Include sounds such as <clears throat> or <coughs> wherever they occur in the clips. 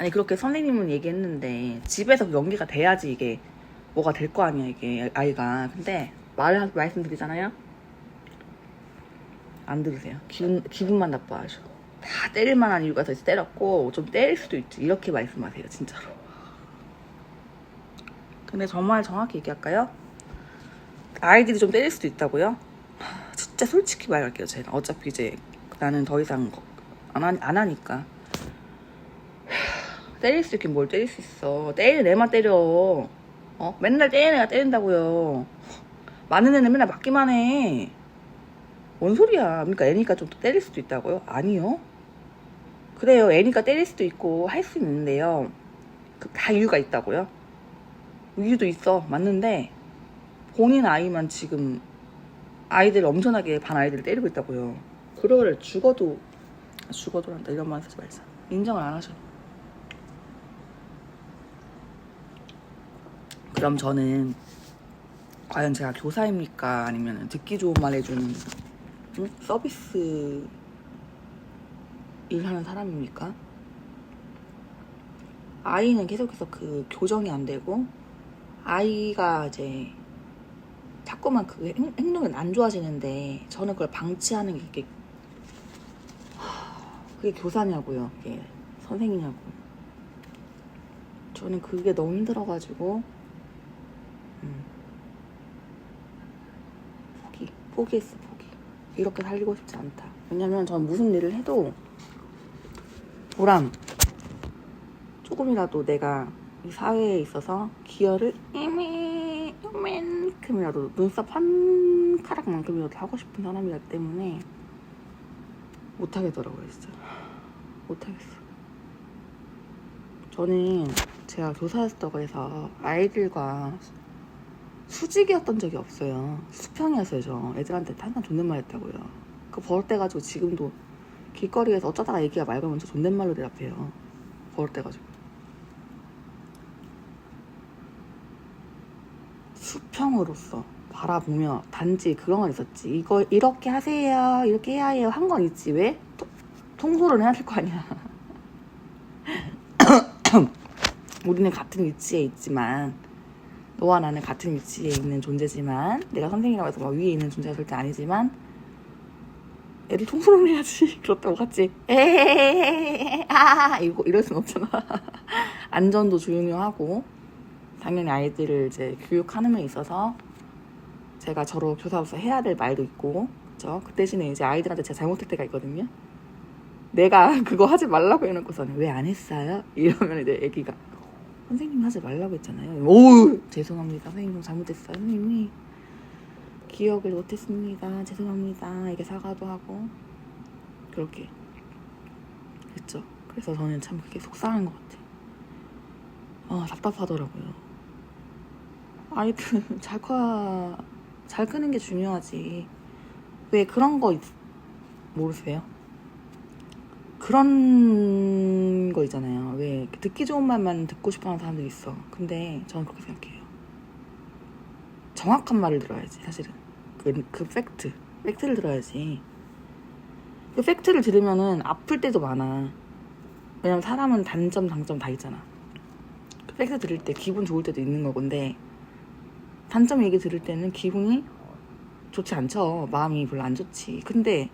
아니 그렇게 선생님은 얘기했는데 집에서 그 연기가 돼야지 이게 뭐가 될 거 아니야 이게 아이가. 근데 말 말씀드리잖아요? 안 들으세요. 기분 기분만 나빠하셔. 다 때릴 만한 이유가 있어서 때렸고 좀 때릴 수도 있지. 이렇게 말씀하세요 진짜로. 근데 정말 정확히 얘기할까요? 아이들이 좀 때릴 수도 있다고요? 하, 진짜 솔직히 말할게요 제가 어차피 이제 나는 더 이상 안, 하, 안 하니까 때릴 수 있긴 뭘 때릴 수 있어. 때리는 애만 때려. 어? 맨날 때리는 애가 때린다고요. 많은 애는 맨날 맞기만 해. 뭔 소리야. 그러니까 애니까 좀더 때릴 수도 있다고요? 아니요. 그래요. 애니까 때릴 수도 있고 할 수 있는데요. 그다 이유가 있다고요? 이유도 있어. 맞는데 본인 아이만 지금 아이들 엄청나게 반 아이들을 때리고 있다고요. 그거를 죽어도 죽어도 한다 이런 말 쓰지 말자. 인정을 안 하셔. 그럼 저는 과연 제가 교사입니까? 아니면 듣기 좋은 말 해주는 응? 서비스 일하는 사람입니까? 아이는 계속해서 그 교정이 안 되고 아이가 이제 자꾸만 그 행- 행동이 안 좋아지는데 저는 그걸 방치하는 게 이게 하, 그게 교사냐고요. 그게 선생이냐고. 저는 그게 너무 힘들어가지고 음. 포기, 포기했어, 포기. 이렇게 살리고 싶지 않다. 왜냐면 전 무슨 일을 해도 보람, 조금이라도 내가 이 사회에 있어서 기여를 이미 이만큼이라도 눈썹 한 가락만큼이라도 하고 싶은 사람이기 때문에 못하겠더라고요, 진짜. 못하겠어. 저는 제가 교사였다고 해서 아이들과 수직이었던 적이 없어요. 수평이었어요, 저. 애들한테 항상 존댓말 했다고요. 그 버릇돼가지고 지금도 길거리에서 어쩌다가 애기가 말 걸면 저 존댓말로 대답해요. 버릇돼가지고. 수평으로서 바라보며 단지 그런 건 있었지. 이거 이렇게 하세요. 이렇게 해야 해요. 한 건 있지. 왜? 통- 통솔을 해야 될 거 아니야. <coughs> 우리는 같은 위치에 있지만 너와 나는 같은 위치에 있는 존재지만 내가 선생이라고 해서 막 위에 있는 존재가 절대 아니지만 애들 통솔을 해야지. <laughs> 그렇다고 같이 에헤헤헤 <laughs> 아 이거 이럴 순 없잖아. <laughs> 안전도 중요하고 당연히 아이들을 이제 교육하는 데 있어서 제가 저로 교사로서 해야 될 말도 있고 그죠 그 대신에 이제 아이들한테 제가 잘못할 때가 있거든요. 내가 그거 하지 말라고 해놓고서는 왜 안 했어요? 이러면 이제 애기가 선생님 하지 말라고 했잖아요. 오 죄송합니다. 선생님 좀 잘못했어요. 선생님이 기억을 못했습니다. 죄송합니다. 이게 사과도 하고 그렇게 했죠. 그래서 저는 참 그게 속상한 것 같아요. 아 답답하더라고요. 아이들 <laughs> 잘 커야 잘 크는 게 중요하지. 왜 그런 거 있- 모르세요? 그런 거 있잖아요. 왜 듣기 좋은 말만 듣고 싶어 하는 사람들이 있어. 근데 저는 그렇게 생각해요. 정확한 말을 들어야지, 사실은. 그, 그 팩트. 팩트를 들어야지. 그 팩트를 들으면은 아플 때도 많아. 왜냐면 사람은 단점, 장점 다 있잖아. 그 팩트 들을 때 기분 좋을 때도 있는 거건데, 단점 얘기 들을 때는 기분이 좋지 않죠. 마음이 별로 안 좋지. 근데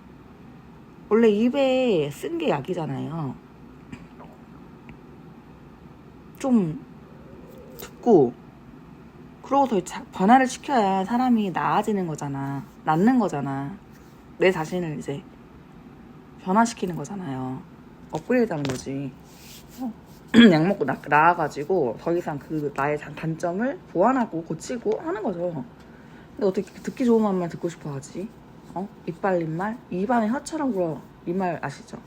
원래 입에 쓴 게 약이잖아요. 좀 듣고 그러고서 자- 변화를 시켜야 사람이 나아지는 거잖아. 낫는 거잖아. 내 자신을 이제 변화시키는 거잖아요. 업그레이드 하는 거지. 어. <clears throat> 약 먹고 나, 나아가지고 더 이상 그 나의 단- 단점을 보완하고 고치고 하는 거죠. 근데 어떻게 듣기 좋은 말만 듣고 싶어 하지? 어? 이빨린 말? 입안에 혀처럼 굴어. 이 말 아시죠?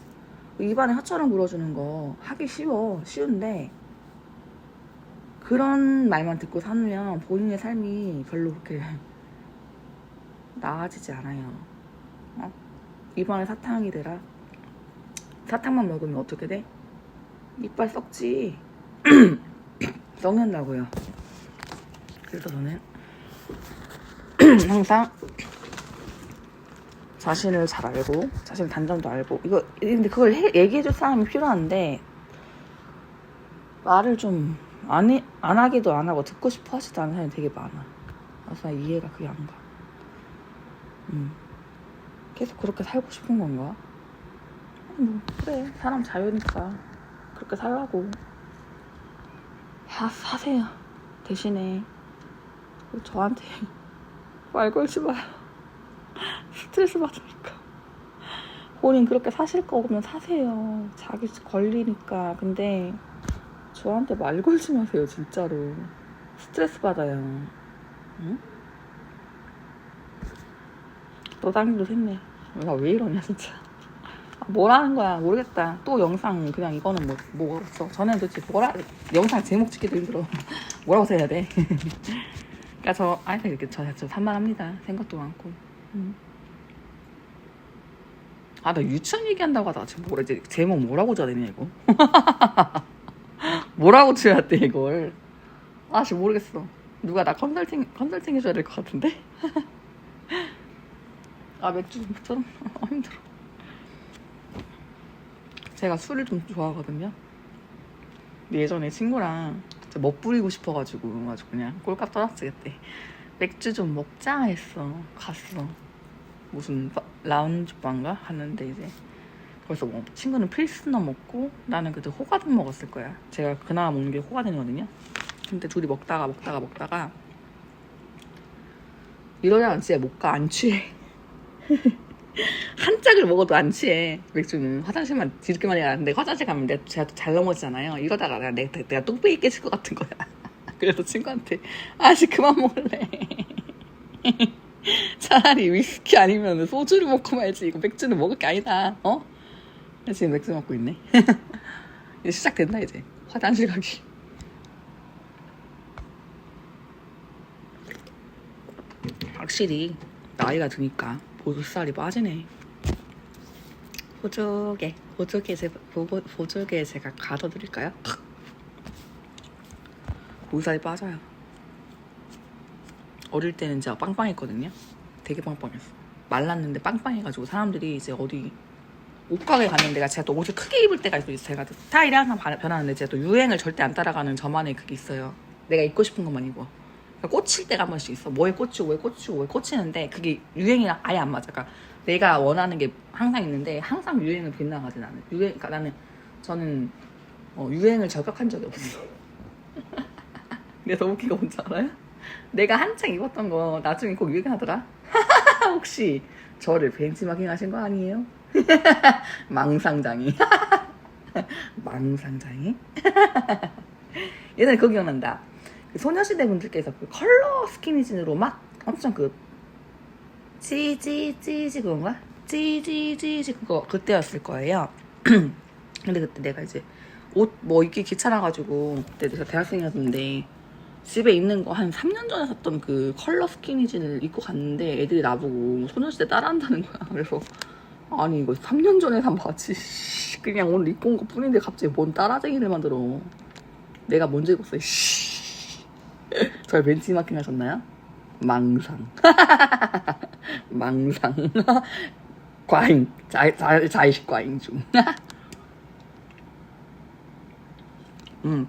입안에 혀처럼 굴어주는 거 하기 쉬워. 쉬운데 그런 말만 듣고 사면 본인의 삶이 별로 그렇게 <laughs> 나아지지 않아요. 어? 입안에 사탕이 되라. 사탕만 먹으면 어떻게 돼? 이빨 썩지. <clears throat> 썩는다고요. 그래서 저는 <clears throat> 항상 자신을 잘 알고 자신의 단점도 알고 이거 근데 그걸 해- 얘기해줄 사람이 필요한데 말을 좀 안안 하기도 안 하고 듣고 싶어 하지도 않는 사람이 되게 많아. 그래서 난 이해가 그게 안 가. 음. 계속 그렇게 살고 싶은 건가? 뭐 그래 사람 자유니까 그렇게 살라고 사, 사세요 대신에 저한테 <laughs> 말 걸지 마요 <laughs> 스트레스 받으니까 본인 그렇게 사실 거면 사세요 자기 권리니까 근데 저한테 말 걸지 마세요 진짜로. 스트레스 받아요. 응? 너 당기도 샜네. 나 왜 이러냐 진짜. 아, 뭐라는 거야 모르겠다. 또 영상 그냥 이거는 뭐 뭐가 없어. 저는 도대체 뭐라 영상 제목 짓기도 힘들어. <laughs> 뭐라고 써야 돼? <laughs> 그러니까 저 아니 이렇게 저, 저 산만합니다. 생각도 많고. 음. 아나 유치원 얘기한다고 하다가 지금 뭐라 이제 제목 뭐라고 줘야 되냐 이거 <laughs> 뭐라고 줘야 돼 이걸? 아 지금 모르겠어. 누가 나 컨설팅 컨설팅 해줘야 될 것 같은데? <laughs> 아 맥주 좀 <laughs> 아, 힘들어. 제가 술을 좀 좋아하거든요. 예전에 친구랑 진짜 멋부리고 싶어가지고 아주 그냥 꼴값 그때. 맥주 좀 먹자 했어. 갔어. 무슨 바- 라운지 바인가? 갔는데 이제 거기서 뭐 친구는 필스너 먹고 나는 그때 호가든 먹었을 거야. 제가 그나마 먹는 게 호가든이거든요. 근데 둘이 먹다가 먹다가 먹다가 이러다가 진짜 못 가 안 취해. <laughs> 한 짝을 먹어도 안 취해. 맥주는 화장실만 뒤늦게 많이 가는데 화장실 가면 내가 제가 또잘 넘어지잖아요. 이러다가 내가, 내가, 내가 똥배기 깨질 것 같은 거야. <laughs> 그래서 친구한테 아씨 그만 먹을래. <laughs> 차라리 위스키 아니면 소주를 먹고 말지. 이거 맥주는 먹을 게 아니다. 어? <laughs> 지금 맥주 먹고 있네 <laughs> 이제 시작된다 이제 화장실 가기 확실히 나이가 드니까 보조살이 빠지네. 보조개, 보조개 제 보고 보조개 제가 가둬드릴까요? 보살이 빠져요. 어릴 때는 진짜 빵빵했거든요. 되게 빵빵했어. 말랐는데 빵빵해가지고 사람들이 이제 어디 옷가게 가는 데가 제가 또 옷을 크게 입을 때가 있어요. 제가 또 스타일이 항상 바- 변하는데 제가 또 유행을 절대 안 따라가는 저만의 그게 있어요. 내가 입고 싶은 것만 입어. 그러니까 꽂힐 때가 한 번씩 있어. 뭐에 꽂히고 뭐에 꽂히고 뭐에 꽂히는데 그게 유행이랑 아예 안 맞아. 그러니까 내가 원하는 게 항상 있는데 항상 유행을 빗나가진 않아. 유행, 그러니까 나는 저는 어, 유행을 저격한 적이 없어. <laughs> 근데 더 웃긴 거 뭔지 알아요? 내가 한창 입었던 거 나중에 꼭 유행하더라. <laughs> 혹시 저를 벤치마킹 하신 거 아니에요? <laughs> 망상장이. 망상장이? <laughs> <laughs> 옛날에 그거 기억난다. 그 소녀시대 분들께서 그 컬러 스키니진으로 막 엄청 그 찌지 그건가? 찌지 그거 그때였을 거예요. <clears throat> 근데 그때 내가 이제 옷 뭐 입기 귀찮아가지고 그때 내가 대학생이었는데 집에 있는 거 한 3년 전에 샀던 그 컬러 스키니진을 입고 갔는데 애들이 나보고 소녀시대 따라한다는 거야. 그래서 아니 이거 3년 전에 산 바지 씨, 그냥 오늘 입고 온 것 뿐인데 갑자기 뭔 따라쟁이를 만들어. 내가 먼저 입었어요. 씨. 절 벤치마킹 하셨나요? 망상. <laughs> 망상. <laughs> 과잉. 자, 자, 자의식 과잉 중. <laughs> 음.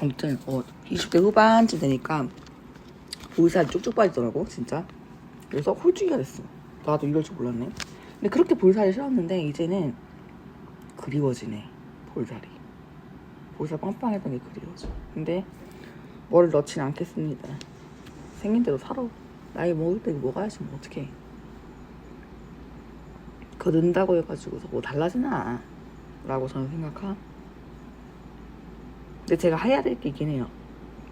아무튼, 어, 20대 후반쯤 되니까 볼살이 쭉쭉 빠지더라고, 진짜. 그래서 홀쭉이가 됐어. 나도 이럴 줄 몰랐네. 근데 그렇게 볼살이 싫었는데, 이제는 그리워지네, 볼살이. 볼살 빵빵했던 게 그리워져. 근데 뭘 넣진 않겠습니다. 생긴 대로 살아. 나이 먹을 때 먹어야지 뭐 어떡해. 그거 넣는다고 해가지고 뭐 달라지나 라고 저는 생각함. 근데 제가 해야 될 게 있긴 해요.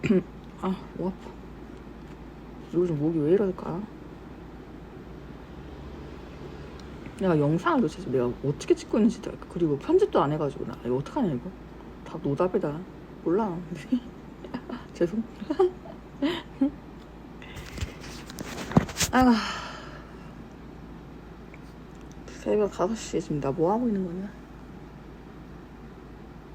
<clears throat> 아, 목 아파. 요즘 목이 왜 이럴까? 내가 영상을 도대체 내가 어떻게 찍고 있는지 그리고 편집도 안 해가지고 나 이거 어떡하냐 이거? 다 노답이다. 몰라. <laughs> 죄송. 아휴 새벽 5시에 지금 나 뭐 하고 있는 거냐